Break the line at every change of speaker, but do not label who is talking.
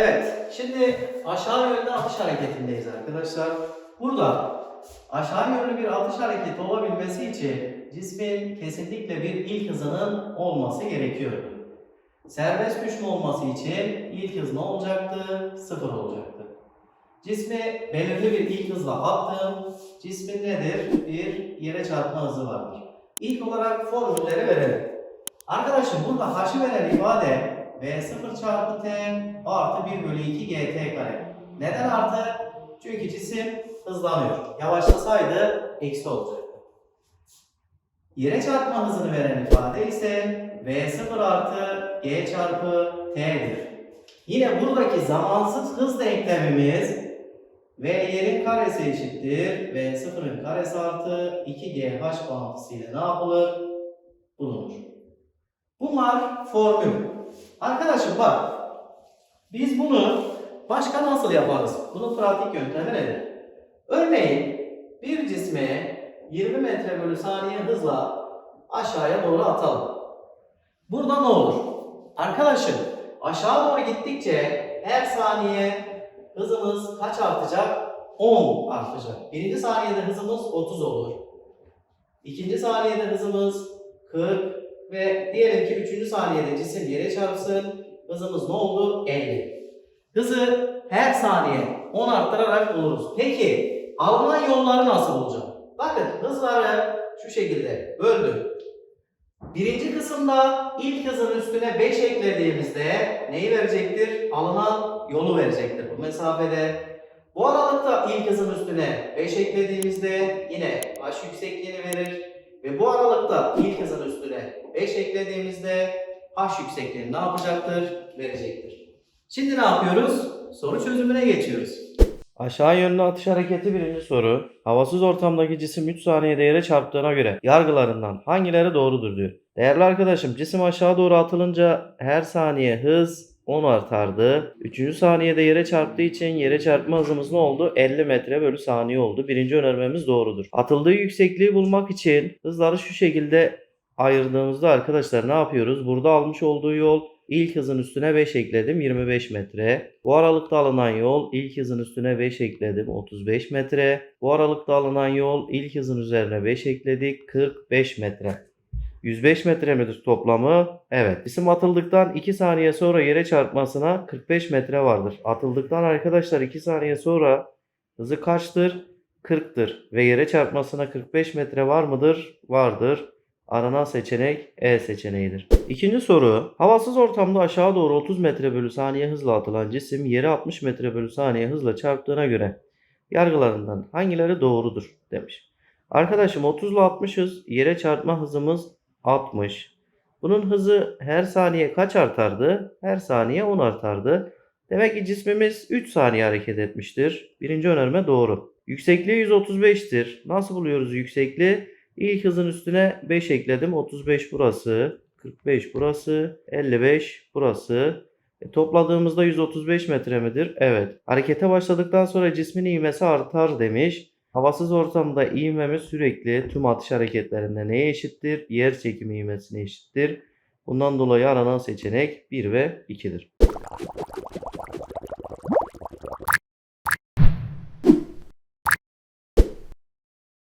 Evet, şimdi aşağı yönlü atış hareketindeyiz arkadaşlar. Burada aşağı yönlü bir atış hareketi olabilmesi için cismin kesinlikle bir ilk hızının olması gerekiyor. Serbest düşme olması için ilk hız ne olacaktı? Sıfır olacaktı. Cismi belirli bir ilk hızla attım. Cismin nedir? Bir yere çarpma hızı vardır. İlk olarak formülleri verelim. Arkadaşım burada h'ı veren ifade V0 çarpı T artı 1 bölü 2 GT kare. Neden artı? Çünkü cisim hızlanıyor. Yavaşlasaydı eksi olacaktı. Yere çarpma hızını veren ifade ise V0 artı G çarpı T'dir. Yine buradaki zamansız hız denklemimiz V yerin karesi eşittir. V0'ın karesi artı 2GH bağıntısıyla ne yapılır? Bulunur. Bunlar formül. Arkadaşım bak. Biz bunu başka nasıl yaparız? Bunun pratik yöntemi nedir? Örneğin bir cisme 20 metre bölü saniye hızla aşağıya doğru atalım. Burada ne olur? Arkadaşım aşağı doğru gittikçe her saniye hızımız kaç artacak? 10 artacak. Birinci saniyede hızımız 30 olur. İkinci saniyede hızımız 40 ve diyelim ki üçüncü saniyede cisim yere çarpsın. Hızımız ne oldu? 50. Hızı her saniye 10 arttırarak buluruz. Peki alınan yolları nasıl bulacağım? Bakın hızları şu şekilde böldüm. Birinci kısımda ilk hızın üstüne 5 eklediğimizde neyi verecektir? Alınan yolu verecektir bu mesafede. Bu aralıkta ilk hızın üstüne 5 eklediğimizde yine h yüksekliğini verir. Ve bu aralıkta ilk hızın üstüne 5 eklediğimizde h yüksekliğini ne yapacaktır? Verecektir. Şimdi ne yapıyoruz? Soru çözümüne geçiyoruz.
Aşağı yönlü atış hareketi birinci soru. Havasız ortamdaki cisim 3 saniyede yere çarptığına göre yargılarından hangileri doğrudur diyor. Değerli arkadaşım cisim aşağı doğru atılınca her saniye hız 10 artardı. 3. saniyede yere çarptığı için yere çarpma hızımız ne oldu? 50 metre bölü saniye oldu. Birinci önermemiz doğrudur. Atıldığı yüksekliği bulmak için hızları şu şekilde ayırdığımızda arkadaşlar ne yapıyoruz? Burada almış olduğu yol ilk hızın üstüne 5 ekledim 25 metre. Bu aralıkta alınan yol ilk hızın üstüne 5 ekledim 35 metre. Bu aralıkta alınan yol ilk hızın üzerine 5 ekledik 45 metre. 105 metre midir toplamı? Evet. Cisim atıldıktan 2 saniye sonra yere çarpmasına 45 metre vardır. Atıldıktan arkadaşlar 2 saniye sonra hızı kaçtır? 40'tır. Ve yere çarpmasına 45 metre var mıdır? Vardır. Aranan seçenek E seçeneğidir. İkinci soru. Havasız ortamda aşağı doğru 30 metre bölü saniye hızla atılan cisim yere 60 metre bölü saniye hızla çarptığına göre yargılarından hangileri doğrudur demiş. Arkadaşım 30 ile 60 hız yere çarpma hızımız 60. Bunun hızı her saniye kaç artardı? Her saniye 10 artardı. Demek ki cismimiz 3 saniye hareket etmiştir. Birinci önerme doğru. Yüksekliği 135'tir. Nasıl buluyoruz yüksekliği? İlk hızın üstüne 5 ekledim. 35 burası, 45 burası, 55 burası. E, topladığımızda 135 metre midir? Evet. Harekete başladıktan sonra cismin ivmesi artar demiş. Havasız ortamda ivmemiz sürekli tüm atış hareketlerinde neye eşittir? Yer çekimi ivmesine eşittir. Bundan dolayı aranan seçenek 1 ve 2'dir.